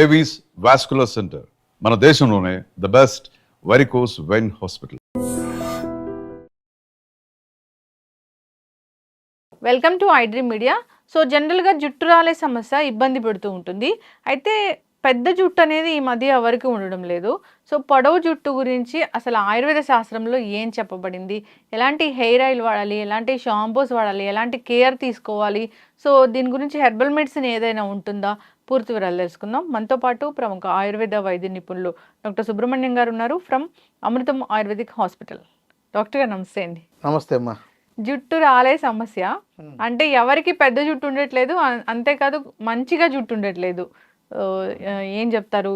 Avis vascular centre మన దేశంలోనే the best varicose vein hospital welcome to iDream Media so జనరల్గా జుట్టు రాలే సమస్య ఇబ్బంది పెడుతూ ఉంటుంది. అయితే పెద్ద జుట్టు అనేది ఈ మధ్య ఎవరికి ఉండడం లేదు. సో పొడవు జుట్టు గురించి అసలు ఆయుర్వేద శాస్త్రంలో ఏం చెప్పబడింది? ఎలాంటి హెయిర్ ఆయిల్ వాడాలి? ఎలాంటి షాంపూస్ వాడాలి? ఎలాంటి కేర్ తీసుకోవాలి? సో దీని గురించి హెర్బల్ మెడిసిన్ ఏదైనా ఉంటుందా? పూర్తి వివరాలు తెలుసుకుందాం. మనతో పాటు ప్రముఖ ఆయుర్వేద వైద్య నిపుణులు డాక్టర్ సుబ్రహ్మణ్యం గారు ఉన్నారు from Amritam ayurvedic hospital. Doctor garu నమస్తే అండి. నమస్తే అమ్మా. జుట్టు రాలే సమస్య. అంటే ఎవరికి పెద్ద జుట్టు ఉండట్లేదు. అంతేకాదు మంచిగా జుట్టు ఉండట్లేదు. ఏం చెప్తారు?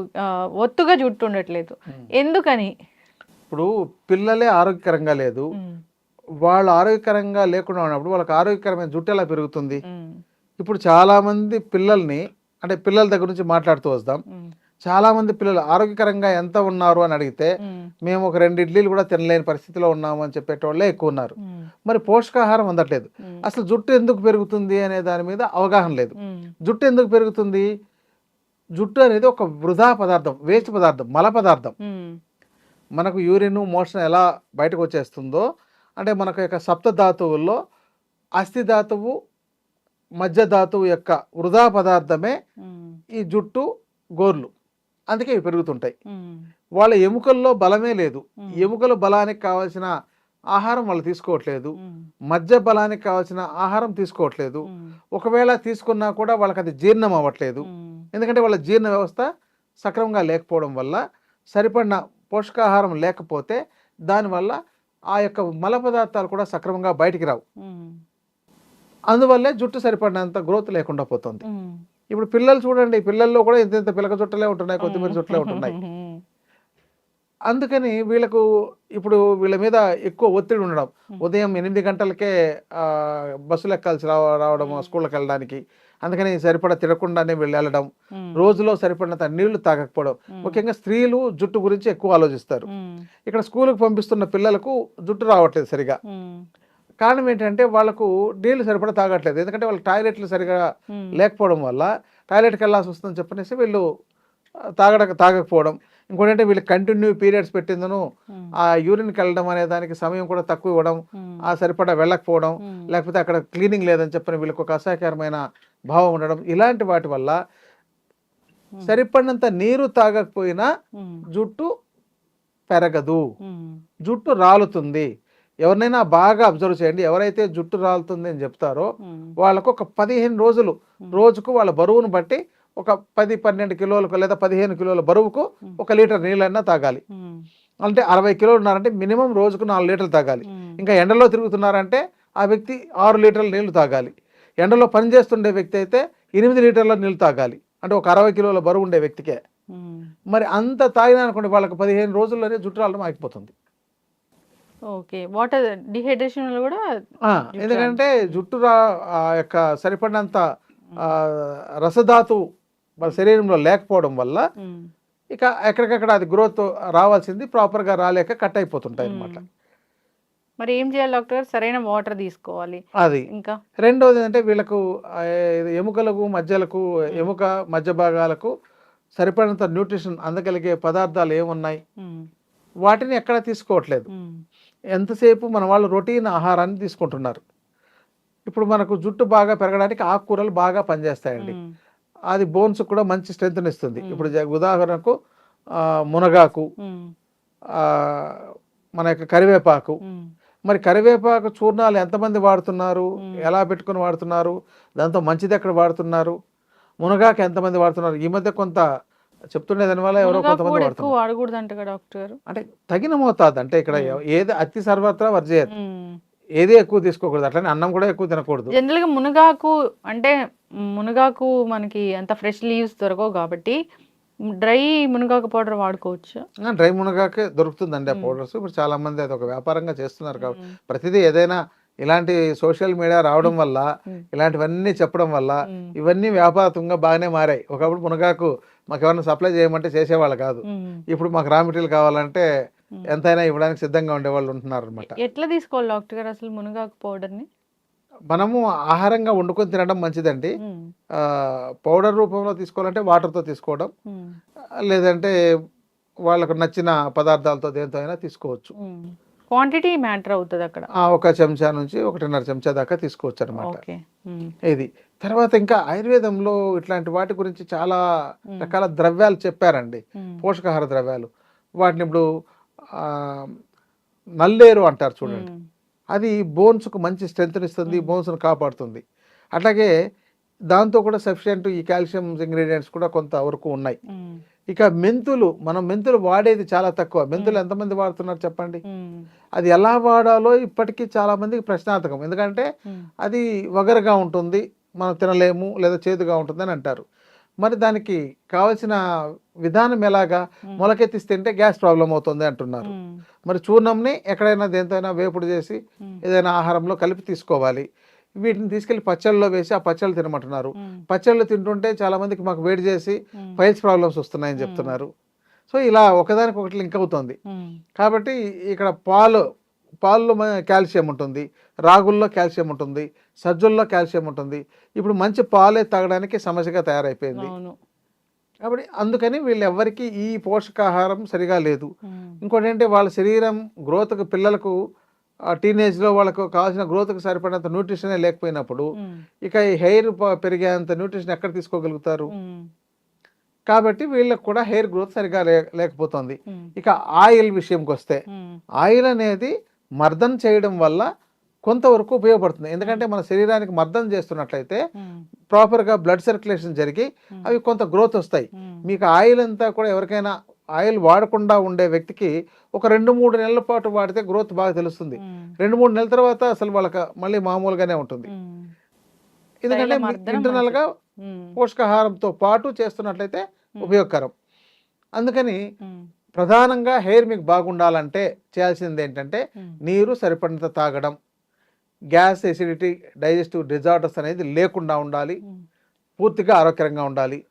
ఒత్తుగా జుట్టు ఉండట్లేదు ఎందుకని? ఇప్పుడు పిల్లలే ఆరోగ్యకరంగా లేదు. వాళ్ళు ఆరోగ్యకరంగా లేకుండా ఉన్నప్పుడు వాళ్ళకి ఆరోగ్యకరమైన జుట్టు ఎలా పెరుగుతుంది? ఇప్పుడు చాలా మంది పిల్లల్ని అంటే పిల్లల దగ్గర నుంచి మాట్లాడుతూ వస్తాం. చాలా మంది పిల్లలు ఆరోగ్యకరంగా ఎంత ఉన్నారు అని అడిగితే మేము. ఒక రెండు ఇడ్లీలు కూడా తినలేని పరిస్థితిలో ఉన్నాము అని చెప్పేటోళ్ళే ఎక్కువ ఉన్నారు. మరి పోషకాహారం అందట్లేదు. అసలు జుట్టు ఎందుకు పెరుగుతుంది అనే దాని మీద అవగాహన లేదు. జుట్టు ఎందుకు పెరుగుతుంది? జుట్టు అనేది ఒక వృధా పదార్థం వేస్ట్ పదార్థం మల పదార్థం. మనకు యూరిన్ మోషన్ ఎలా బయటకు వచ్చేస్తుందో అంటే మనకు యొక్క సప్త ధాతువుల్లో అస్థి ధాతువు మధ్య ధాతువు యొక్క వృధా పదార్థమే ఈ జుట్టు గోర్లు. అందుకే ఇవి పెరుగుతుంటాయి. వాళ్ళ ఎముకల్లో బలమే లేదు. ఎముకల బలానికి కావాల్సిన ఆహారం వాళ్ళు తీసుకోవట్లేదు. మధ్య బలానికి కావాల్సిన ఆహారం తీసుకోవట్లేదు. ఒకవేళ తీసుకున్నా కూడా వాళ్ళకి అది జీర్ణం అవ్వట్లేదు. ఎందుకంటే వాళ్ళ జీర్ణ వ్యవస్థ సక్రమంగా లేకపోవడం వల్ల సరిపడిన పోషకాహారం లేకపోతే దానివల్ల ఆ యొక్క మల పదార్థాలు కూడా సక్రమంగా బయటికి రావు. అందువల్లే జుట్టు సరిపడినంత గ్రోత్ లేకుండా పోతుంది. ఇప్పుడు పిల్లలు చూడండి పిల్లల్లో కూడా ఇంత ఇంత పిలక జుట్టలే ఉంటున్నాయి కొత్తిమీర జుట్టలే ఉంటున్నాయి. అందుకని వీళ్ళకు ఇప్పుడు వీళ్ళ మీద ఎక్కువ ఒత్తిడి ఉండడం. ఉదయం ఎనిమిది గంటలకే బస్సులు ఎక్కాల్సి రావ రావడం స్కూళ్ళకి వెళ్ళడానికి. అందుకని సరిపడా తినకుండానే వీళ్ళు వెళ్ళడం. రోజులో సరిపడినంత నీళ్ళు తాగకపోవడం. ముఖ్యంగా స్త్రీలు జుట్టు గురించి ఎక్కువ ఆలోచిస్తారు. ఇక్కడ స్కూల్కి పంపిస్తున్న పిల్లలకు జుట్టు రావట్లేదు సరిగా. కారణం ఏంటంటే వాళ్ళకు నీళ్ళు సరిపడా తాగట్లేదు. ఎందుకంటే వాళ్ళ టాయిలెట్లు సరిగా లేకపోవడం వల్ల టాయిలెట్కి వెళ్ళాల్సి వస్తుందని చెప్పనేసి వీళ్ళు తాగడ తాగకపోవడం. ఇంకోటి అంటే వీళ్ళు కంటిన్యూ పీరియడ్స్ పెట్టిందను ఆ యూరిన్కి వెళ్ళడం అనే దానికి సమయం కూడా తక్కువ ఇవ్వడం ఆ సరిపడా వెళ్ళకపోవడం లేకపోతే అక్కడ క్లీనింగ్ లేదని చెప్పని వీళ్ళకి ఒక అసహ్యకరమైన భావం ఉండడం ఇలాంటి వాటి వల్ల సరిపడినంత నీరు తాగకపోయినా జుట్టు పెరగదు. జుట్టు రాలుతుంది. ఎవరినైనా బాగా అబ్జర్వ్ చేయండి. ఎవరైతే జుట్టు రాలుతుంది అని చెప్తారో వాళ్ళకు ఒక పదిహేను రోజులు రోజుకు వాళ్ళ బరువును బట్టి ఒక పది పన్నెండు కిలోలకు లేదా పదిహేను కిలోల బరువుకు ఒక లీటర్ నీళ్ళైనా తాగాలి. అంటే అరవై కిలోలు ఉన్నారంటే మినిమం రోజుకు నాలుగు లీటర్లు తాగాలి. ఇంకా ఎండలో తిరుగుతున్నారంటే ఆ వ్యక్తి ఆరు లీటర్ల నీళ్ళు తాగాలి. ఎండలో పని చేస్తుండే వ్యక్తి అయితే ఎనిమిది లీటర్ల నీళ్ళు తాగాలి. అంటే ఒక అరవై కిలోల బరువు ఉండే వ్యక్తికే. మరి అంత తాగినా అనుకోండి వాళ్ళకి పదిహేను రోజుల్లోనే జుట్టు రావడం ఆగిపోతుంది. ఓకే. వాటర్ డిహైడ్రేషన్ వల్ల కూడా ఎందుకంటే జుట్టు రా యొక్క సరిపడినంత ఆ, రసధాతువు మన శరీరంలో లేకపోవడం వల్ల ఇక ఎక్కడికక్కడ అది గ్రోత్ రావాల్సింది ప్రాపర్గా రాలేక కట్ అయిపోతుంటాయి అన్నమాట. ఉమ్. మరి ఏం చేయాలి డాక్టర్? సరైన వాటర్ తీసుకోవాలి. అది. ఇంకా? రెండోది అంటే వీళ్ళకు ఎముకలకు మధ్యలకు ఎముక మధ్య భాగాలకు సరిపడినంత న్యూట్రిషన్ అందగలిగే పదార్థాలు ఏమున్నాయి? వాటిని ఎక్కడ తీసుకోవట్లేదు. ఎంతసేపు మన వాళ్ళు రొటీన్ ఆహారాన్ని తీసుకుంటున్నారు? ఇప్పుడు మనకు జుట్టు బాగా పెరగడానికి ఆకుకూరలు బాగా పనిచేస్తాయండి. అది బోన్స్ కూడా మంచి స్ట్రెంగ్త్ ఇస్తుంది. ఇప్పుడు ఉదాహరణకు మునగాకు మన యొక్క కరివేపాకు. మరి కరివేపాకు చూర్ణాలు ఎంతమంది వాడుతున్నారు. ఎలా పెట్టుకొని వాడుతున్నారు? దాంతో మంచిది ఎక్కడ వాడుతున్నారు? మునగాకు ఎంతమంది వాడుతున్నారు? ఈ మధ్య కొంత చెప్తుండే దానివల్ల ఎవరో కొంతమంది వాడుతున్నారు. అంట తగిన మోతాదు అంటే ఇక్కడ. ఏది అతి సర్వత్రా వర్జేయదు. ఏది ఎక్కువ తీసుకోకూడదు. అట్లనే అన్నం కూడా ఎక్కువ తినకూడదు. జనరల్గా మునగాకు అంటే మునగాకు మనకి అంత ఫ్రెష్ లీవ్స్ దొరకవు కాబట్టి డ్రై మునగాకు పౌడర్ వాడుకోవచ్చు. డ్రై మునగాకే దొరుకుతుందండి ఆ. పౌడర్స్. ఇప్పుడు చాలా మంది అది ఒక వ్యాపారంగా చేస్తున్నారు కాబట్టి ప్రతిదీ ఏదైనా ఇలాంటి సోషల్ మీడియా రావడం వల్ల. ఇలాంటివన్నీ చెప్పడం వల్ల ఇవన్నీ వ్యాపారంగా బాగానే మారాయి. ఒకప్పుడు మునగాకు మాకు ఏమైనా సప్లై చేయమంటే చేసేవాళ్ళు కాదు. ఇప్పుడు మాకు రా మెటీరియల్ కావాలంటే. ఎంతైనా ఇవ్వడానికి సిద్ధంగా ఉండేవాళ్ళు ఉంటున్నారు అనమాట ఎట్లా తీసుకోవాలి డాక్టర్ గారు అసలు మునగాకు పౌడర్ని మనము ఆహారంగా వండుకొని తినడం మంచిదండి. పౌడర్ రూపంలో తీసుకోవాలంటే వాటర్తో తీసుకోవడం. లేదంటే వాళ్ళకు నచ్చిన పదార్థాలతో దేంతో అయినా తీసుకోవచ్చు. క్వాంటిటీ మ్యాటర్ అవుతుంది అక్కడ. ఒక చెంచా నుంచి ఒకటిన్నర చెంచా దాకా తీసుకోవచ్చు అనమాట ఇది. తర్వాత ఇంకా ఆయుర్వేదంలో ఇట్లాంటి వాటి గురించి చాలా రకాల ద్రవ్యాలు చెప్పారండి. పోషకాహార ద్రవ్యాలు. వాటిని ఇప్పుడు నల్లేరు అంటారు చూడండి. అది బోన్స్కు మంచి స్ట్రెంగ్త్ ఇస్తుంది బోన్స్ను కాపాడుతుంది. అట్లాగే దాంతో కూడా సఫిషియెంట్ ఈ కాల్షియం ఇంగ్రీడియంట్స్ కూడా కొంత వరకు ఉన్నాయి. ఇక మెంతులు మనం మెంతులు వాడేది చాలా తక్కువ. మెంతులు ఎంతమంది వాడుతున్నారు చెప్పండి? అది ఎలా వాడాలో ఇప్పటికీ చాలా మందికి ప్రశ్నార్థకం. ఎందుకంటే అది వగరుగా ఉంటుంది మనం తినలేము లేదా చేదుగా ఉంటుంది అని అంటారు. మరి దానికి కావలసిన విధానం ఎలాగా? మొలకెత్తిసి తింటే గ్యాస్ ప్రాబ్లం అవుతుంది అంటున్నారు. మరి చూర్ణంని ఎక్కడైనా దేంతైనా వేపుడు చేసి ఏదైనా ఆహారంలో కలిపి తీసుకోవాలి. వీటిని తీసుకెళ్ళి పచ్చళ్ళలో వేసి ఆ పచ్చళ్ళు తినమంటున్నారు. పచ్చళ్ళు తింటుంటే చాలా మందికి మాకు వేడి చేసి ఫైల్స్ ప్రాబ్లమ్స్ వస్తున్నాయని చెప్తున్నారు. సో ఇలా ఒకదానికి ఒకటి లింక్ అవుతుంది. కాబట్టి ఇక్కడ పాలు పాల్లో కాల్షియం ఉంటుంది. రాగుల్లో కాల్షియం ఉంటుంది. సజ్జల్లో కాల్షియం ఉంటుంది. ఇప్పుడు మంచి పాలే తాగడానికి సమస్యగా తయారైపోయింది. కాబట్టి అందుకని వీళ్ళు ఎవ్వరికి ఈ పోషకాహారం సరిగా లేదు. ఇంకోటి ఏంటంటే వాళ్ళ శరీరం గ్రోత్కి పిల్లలకు టీనేజ్లో వాళ్ళకు కావాల్సిన గ్రోత్కి సరిపడినంత న్యూట్రిషనే లేకపోయినప్పుడు ఇక ఈ హెయిర్ పెరిగేంత న్యూట్రిషన్ ఎక్కడ తీసుకోగలుగుతారు? కాబట్టి వీళ్ళకి కూడా హెయిర్ గ్రోత్ సరిగా లేకపోతుంది. ఇక ఆయిల్ విషయంకి వస్తే ఆయిల్ అనేది మర్దన చేయడం వల్ల కొంతవరకు ఉపయోగపడుతుంది. ఎందుకంటే మన శరీరానికి మర్దన చేస్తున్నట్లయితే ప్రాపర్గా బ్లడ్ సర్క్యులేషన్ జరిగి అవి కొంత గ్రోత్ వస్తాయి. మీకు ఆయిల్ అంతా కూడా ఎవరికైనా ఆయిల్ వాడకుండా ఉండే వ్యక్తికి ఒక రెండు మూడు నెలల పాటు వాడితే గ్రోత్ బాగా తెలుస్తుంది. రెండు మూడు నెలల తర్వాత అసలు వాళ్ళకి మళ్ళీ మామూలుగానే ఉంటుంది. ఎందుకంటే తైలమర్దనం ఇంటర్నల్గా ఉమ్, పోషకాహారంతో పాటు చేస్తున్నట్లయితే ఉపయోగకరం. అందుకని ప్రధానంగా హెయిర్ మీకు బాగుండాలంటే చేయాల్సింది ఏంటంటే నీరు సరిపడినంత తాగడం. గ్యాస్ ఎసిడిటీ డైజెస్టివ్ డిజార్డర్స్ అనేది లేకుండా ఉండాలి. పూర్తిగా ఆరోగ్యకరంగా ఉండాలి.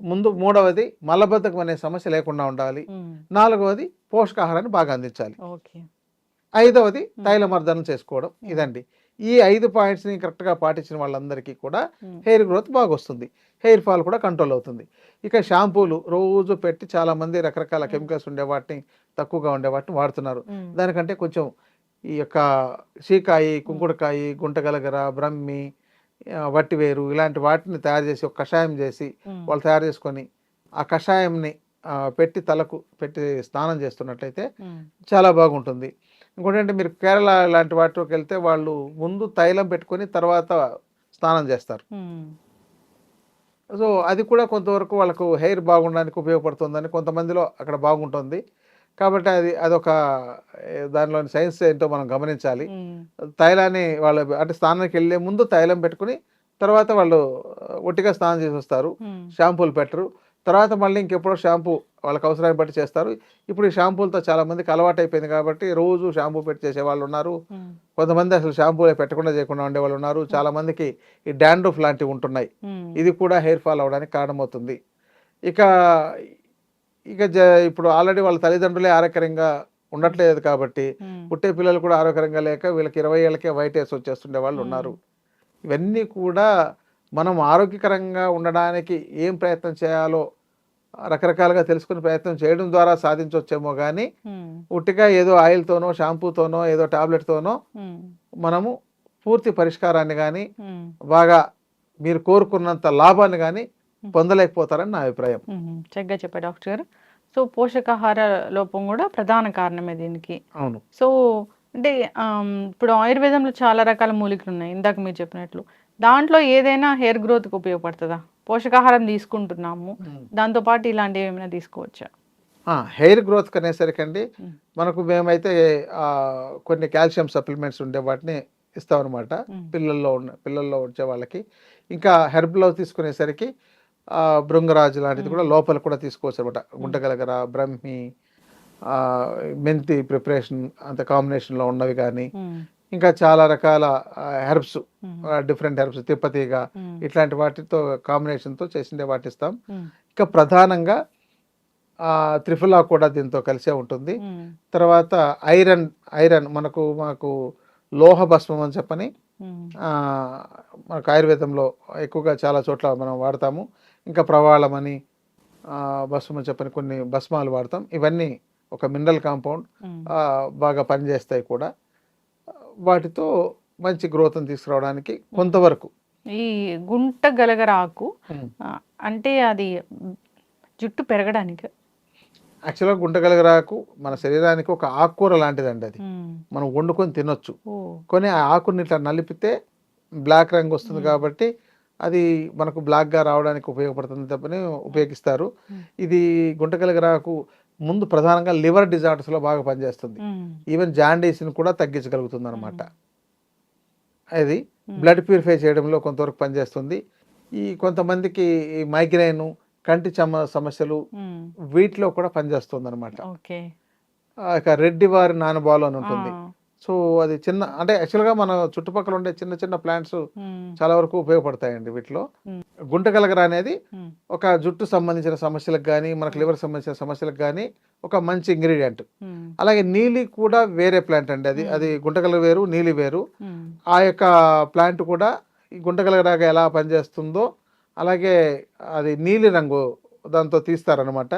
ముందు మూడవది మలబద్ధకం అనే సమస్య లేకుండా ఉండాలి. నాలుగవది పోషకాహారాన్ని బాగా అందించాలి. ఓకే. ఐదవది తైలమర్దనం చేసుకోవడం ఇదండి. ఈ ఐదు పాయింట్స్ని కరెక్ట్గా పాటించిన వాళ్ళందరికీ కూడా హెయిర్ గ్రోత్ బాగా వస్తుంది హెయిర్ ఫాల్ కూడా కంట్రోల్ అవుతుంది. ఇక షాంపూలు రోజు పెట్టి చాలామంది రకరకాల కెమికల్స్ ఉండే వాటిని తక్కువగా ఉండే వాటిని వాడుతున్నారు. దానికంటే కొంచెం ఈ యొక్క షీకాయి కుంకుడుకాయి గుంటగలగర బ్రహ్మి వట్టివేరు ఇలాంటి వాటిని తయారు చేసి ఒక కషాయం చేసి వాళ్ళు తయారు చేసుకొని ఆ కషాయంని పెట్టి తలకు పెట్టి స్నానం చేస్తున్నట్లయితే చాలా బాగుంటుంది. ఇంకోటి అంటే మీరు కేరళ లాంటి వాటిలోకి వెళ్తే వాళ్ళు ముందు తైలం పెట్టుకొని తర్వాత స్నానం చేస్తారు. సో అది కూడా కొంతవరకు వాళ్ళకు హెయిర్ బాగుండడానికి ఉపయోగపడుతుందని కొంతమందిలో అక్కడ బాగుంటుంది. కాబట్టి అది అదొక దానిలోని సైన్స్ ఏంటో మనం గమనించాలి. తైలాన్ని వాళ్ళ అంటే స్నానానికి వెళ్ళే ముందు తైలం పెట్టుకుని తర్వాత వాళ్ళు ఒట్టిగా స్నానం చేసి వస్తారు షాంపూలు పెట్టరు. తర్వాత మళ్ళీ ఇంకెప్పుడో షాంపూ వాళ్ళకి అవసరాన్ని బట్టి చేస్తారు. ఇప్పుడు ఈ షాంపూలతో చాలా మందికి అలవాటు అయిపోయింది కాబట్టి రోజు షాంపూ పెట్టి చేసే వాళ్ళు ఉన్నారు. కొంతమంది అసలు షాంపూలే పెట్టకుండా చేయకుండా ఉండే వాళ్ళు ఉన్నారు. చాలా మందికి ఈ డాండ్రఫ్ లాంటివి ఉంటున్నాయి. ఇది కూడా హెయిర్ ఫాల్ అవడానికి కారణమవుతుంది. ఇక ఇక జ ఇప్పుడు ఆల్రెడీ వాళ్ళ తల్లిదండ్రులే ఆరోగ్యకరంగా ఉండట్లేదు కాబట్టి పుట్టే పిల్లలు కూడా ఆరోగ్యకరంగా లేక వీళ్ళకి ఇరవై ఏళ్ళకే వైట్ హెయిర్స్ వచ్చేస్తుండే వాళ్ళు ఉన్నారు. ఇవన్నీ కూడా మనం ఆరోగ్యకరంగా ఉండడానికి ఏం ప్రయత్నం చేయాలో రకరకాలుగా తెలుసుకునే ప్రయత్నం చేయడం ద్వారా సాధించవచ్చేమో కానీ ఉట్టిగా ఏదో ఆయిల్తోనో షాంపూతోనో ఏదో టాబ్లెట్తోనో మనము పూర్తి పరిష్కారాన్ని కానీ బాగా మీరు కోరుకున్నంత లాభాన్ని కానీ పొందలేకపోతారని నా అభిప్రాయం. చక్కగా చెప్పారు డాక్టర్ గారు. సో పోషకాహార లోపం కూడా ప్రధాన కారణమే దీనికి. అవును. సో అంటే ఇప్పుడు ఆయుర్వేదంలో చాలా రకాల మూలికలు ఉన్నాయి ఇందాక మీరు చెప్పినట్లు. దాంట్లో ఏదైనా హెయిర్ గ్రోత్కి ఉపయోగపడుతుందా? పోషకాహారం తీసుకుంటున్నాము. దాంతోపాటు ఇలాంటివి ఏమైనా తీసుకోవచ్చా? హెయిర్ గ్రోత్ అనేసరికి అండి మ్మ్. మనకు మేమైతే కొన్ని కాల్షియం సప్లిమెంట్స్ ఉండే వాటిని ఇస్తామన్నమాట. పిల్లల్లో ఉన్న పిల్లల్లో వచ్చే వాళ్ళకి. ఇంకా హెర్బ్లో తీసుకునేసరికి భృంగరాజు లాంటిది కూడా లోపల కూడా తీసుకోవచ్చు అనమాట గుంటగలగర బ్రహ్మి ఆ, మెంతి ప్రిపరేషన్ అంత కాంబినేషన్లో ఉన్నవి కానీ ఇంకా చాలా రకాల హెర్బ్స్ డిఫరెంట్ హెర్బ్స్ తిప్పతీగ ఇట్లాంటి వాటితో కాంబినేషన్తో చేసిండే వాటి ఇస్తాం. ఉమ్, ఇక ప్రధానంగా ఆ, త్రిఫలా కూడా దీంతో కలిసే ఉంటుంది. తర్వాత ఐరన్ ఐరన్ మనకు మాకు లోహ భస్మం అని చెప్పని మనకు ఆయుర్వేదంలో ఎక్కువగా చాలా చోట్ల మనం వాడతాము. ఇంకా ప్రవాళమని భస్మం చెప్పని కొన్ని భస్మాలు వాడతాం. ఇవన్నీ ఒక మినరల్ కాంపౌండ్ బాగా పనిచేస్తాయి కూడా. వాటితో మంచి గ్రోత్ని తీసుకురావడానికి కొంతవరకు. ఈ గుంట గలగరాకు అంటే అది జుట్టు పెరగడానికి యాక్చువల్గా గుంటగలగరాకు మన శరీరానికి ఒక ఆకుకూర లాంటిదండి అది. మనం వండుకొని తినొచ్చు. ఓ. కొని ఆ ఆకుని ఇట్లా నలిపితే బ్లాక్ రంగు వస్తుంది కాబట్టి అది మనకు బ్లాక్గా రావడానికి ఉపయోగపడుతుంది తప్పని ఉపయోగిస్తారు. ఇది గుంటగలగరాకు ముందు ప్రధానంగా లివర్ డిజార్డర్స్లో బాగా పనిచేస్తుంది. ఈవెన్ జాండీస్ని కూడా తగ్గించగలుగుతుంది అనమాట అది. బ్లడ్ ప్యూరిఫై చేయడంలో కొంతవరకు పనిచేస్తుంది. ఈ కొంతమందికి మైగ్రేన్ కంటి చమ సమస్యలు వీటిలో కూడా పనిచేస్తుంది అనమాట ఇక రెడ్డి వారి నానబాలు అని ఉంటుంది. సో అది చిన్న అంటే యాక్చువల్గా మన చుట్టుపక్కల ఉండే చిన్న చిన్న ప్లాంట్స్ చాలా వరకు ఉపయోగపడతాయండి వీటిలో. గుంటగలగర అనేది ఒక జుట్టు సంబంధించిన సమస్యలకు కానీ మనకు లివర్ సంబంధించిన సమస్యలకు కానీ ఒక మంచి ఇంగ్రీడియంట్. అలాగే నీలి కూడా వేరే ప్లాంట్ అండి అది. అది గుంటగలగ వేరు నీలి వేరు. ఆ యొక్క ప్లాంట్ కూడా ఈ గుంటగలగరాగా ఎలా పనిచేస్తుందో అలాగే అది నీలి రంగు దాంతో తీస్తారనమాట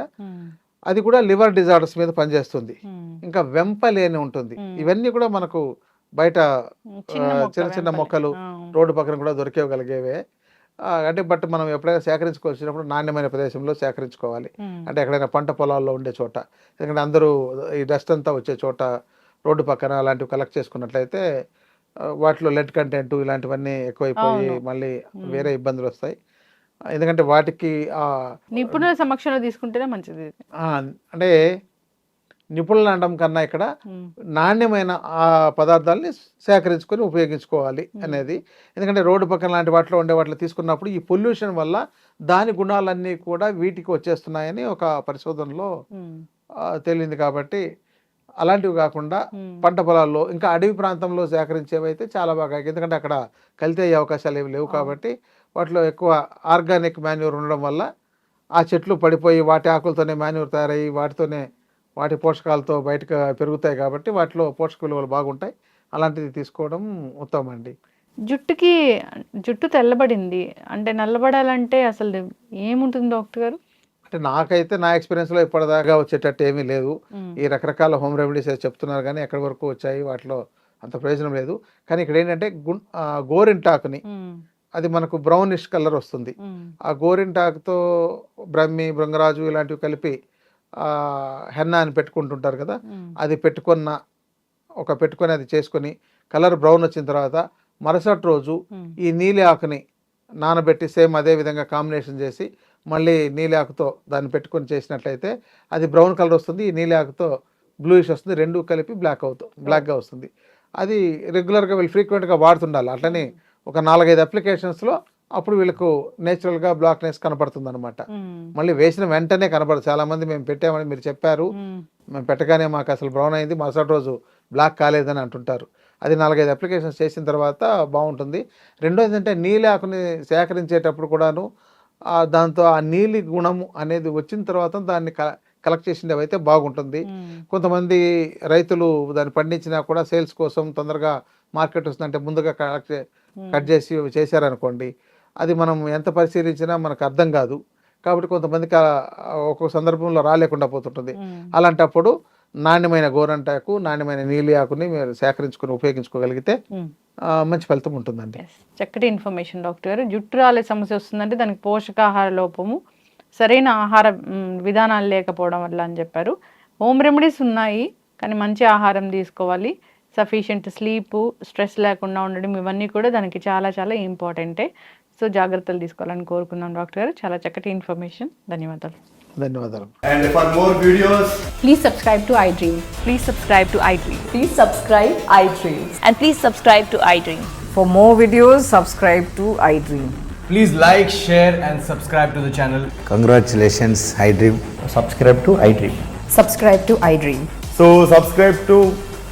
అది కూడా లివర్ డిజార్డర్స్ మీద పనిచేస్తుంది. ఇంకా వెంపలి అని ఉంటుంది. ఇవన్నీ కూడా మనకు బయట చిన్న చిన్న. మొక్కలు రోడ్డు పక్కన కూడా దొరికేయగలిగేవే అంటే బట్ మనం ఎప్పుడైనా సేకరించుకోవాల్సినప్పుడు నాణ్యమైన ప్రదేశంలో సేకరించుకోవాలి. అంటే ఎక్కడైనా పంట పొలాల్లో ఉండే చోట. ఎందుకంటే అందరూ ఈ డస్ట్ అంతా వచ్చే చోట రోడ్డు పక్కన అలాంటివి కలెక్ట్ చేసుకున్నట్లయితే వాటిలో లెడ్ కంటెంట్ ఇలాంటివన్నీ ఎక్కువైపోయి. మళ్ళీ. వేరే ఇబ్బందులు వస్తాయి. ఎందుకంటే వాటికి ఆ, నిపుణుల సమక్షంలో తీసుకుంటేనే మంచిది. అంటే నిపుణులు అనడం కన్నా ఇక్కడ నాణ్యమైన ఆ పదార్థాలని సేకరించుకొని ఉపయోగించుకోవాలి అనేది. ఎందుకంటే రోడ్డు పక్కన లాంటి వాటిలో ఉండే వాటిలో తీసుకున్నప్పుడు ఈ పొల్యూషన్ వల్ల దాని గుణాలన్నీ కూడా వీటికి వచ్చేస్తున్నాయని ఒక పరిశోధనలో తేలింది కాబట్టి అలాంటివి కాకుండా పంట పొలాల్లో ఇంకా అడవి ప్రాంతంలో సేకరించేవి అయితే చాలా బాగా ఎందుకంటే అక్కడ కల్తీ అయ్యే అవకాశాలు ఏమి లేవు కాబట్టి వాటిలో ఎక్కువ ఆర్గానిక్ మాన్యూర్ ఉండడం వల్ల ఆ చెట్లు పడిపోయి వాటి ఆకులతోనే మాన్యూర్ తయారయ్యి వాటితోనే వాటి పోషకాలతో బయటకు పెరుగుతాయి కాబట్టి వాటిలో పోషక విలువలు బాగుంటాయి. అలాంటిది తీసుకోవడం ఉత్తమం అండి. జుట్టుకి జుట్టు తెల్లబడింది. అంటే నల్లబడాలంటే అసలు ఏముంటుంది డాక్టర్ గారు? అంటే నాకైతే నా ఎక్స్పీరియన్స్లో ఇప్పటిదాకా వచ్చేటట్టు ఏమీ లేదు. ఈ రకరకాల హోమ్ రెమెడీస్ అయితే చెప్తున్నారు కానీ ఎక్కడి వరకు వచ్చాయి వాటిలో అంత ప్రయోజనం లేదు. కానీ ఇక్కడ ఏంటంటే గున్ గోరింటాకుని అది మనకు బ్రౌనిష్ కలర్ వస్తుంది. ఆ గోరింటాకుతో బ్రహ్మి భృంగరాజు ఇలాంటివి కలిపి ఆ, హెన్నా అని పెట్టుకుంటుంటారు కదా అది పెట్టుకున్న ఒక పెట్టుకొని అది చేసుకొని కలర్ బ్రౌన్ వచ్చిన తర్వాత మరుసటి రోజు ఈ నీలి ఆకుని నానబెట్టి సేమ్ అదే విధంగా కాంబినేషన్ చేసి మళ్ళీ నీలి ఆకుతో దాన్ని పెట్టుకొని చేసినట్లయితే అది బ్రౌన్ కలర్ వస్తుంది ఈ నీలి ఆకుతో బ్లూయిష్ వస్తుంది రెండు కలిపి బ్లాక్ అవుతుంది బ్లాక్గా వస్తుంది. అది రెగ్యులర్గా వీళ్ళు ఫ్రీక్వెంట్గా వాడుతుండాలి అట్లనే ఒక నాలుగైదు అప్లికేషన్స్లో అప్పుడు వీళ్ళకు నేచురల్గా బ్లాక్నెస్ కనపడుతుంది అనమాట మళ్ళీ వేసిన వెంటనే కనపడదు. చాలామంది మేము పెట్టామని మీరు చెప్పారు. మేము. పెట్టగానే మాకు అసలు బ్రౌన్ అయింది. మరుసటి రోజు బ్లాక్ కాలేదని అంటుంటారు. అది నాలుగైదు అప్లికేషన్స్ చేసిన తర్వాత బాగుంటుంది. రెండోది అంటే నీలి ఆకుని సేకరించేటప్పుడు కూడాను దాంతో ఆ నీలి గుణము అనేది వచ్చిన తర్వాత దాన్ని కలెక్ట్ చేసినవి అయితే బాగుంటుంది. కొంతమంది రైతులు దాన్ని పండించినా కూడా సేల్స్ కోసం తొందరగా మార్కెట్ వస్తుందంటే ముందుగా కలెక్ట్ కట్ చేసి చేశారనుకోండి అది మనం ఎంత పరిశీలించినా మనకు అర్థం కాదు. కాబట్టి కొంతమందికి ఒక్కొక్క సందర్భంలో రాలేకుండా పోతుంటుంది. అలాంటప్పుడు నాణ్యమైన గోరంటాకు నాణ్యమైన నీలి ఆకుని మీరు సేకరించుకొని ఉపయోగించుకోగలిగితే మంచి ఫలితం ఉంటుందండి. చక్కటి ఇన్ఫర్మేషన్ డాక్టర్ గారు. జుట్టు రాలే సమస్య వస్తుందంటే దానికి పోషకాహార లోపము సరైన ఆహార విధానాలు లేకపోవడం వల్ల అని చెప్పారు. హోమ్ రెమెడీస్ ఉన్నాయి కానీ మంచి ఆహారం తీసుకోవాలి. సఫిషియంట్ స్లీప్ స్ట్రెస్ లేకుండా ఉండడం ఇవన్నీ కూడా దానికి చాలా చాలా ఇంపార్టెంటే సో జాగ్రత్తలు తీసుకోవాలని కోరుకుందాం డాక్టర్ గారు చాలా చక్కటి ఇన్ఫర్మేషన్ ధన్యవాదాలు ధన్యవాదాలు And for more videos, Please subscribe to iDream. Please subscribe to iDream. Please subscribe iDream. And please subscribe to iDream. For more videos, subscribe to iDream. please like, share, and subscribe to the channel. Congratulations, iDream. Subscribe to iDream. Subscribe to iDream. So, subscribe to iDream Media. I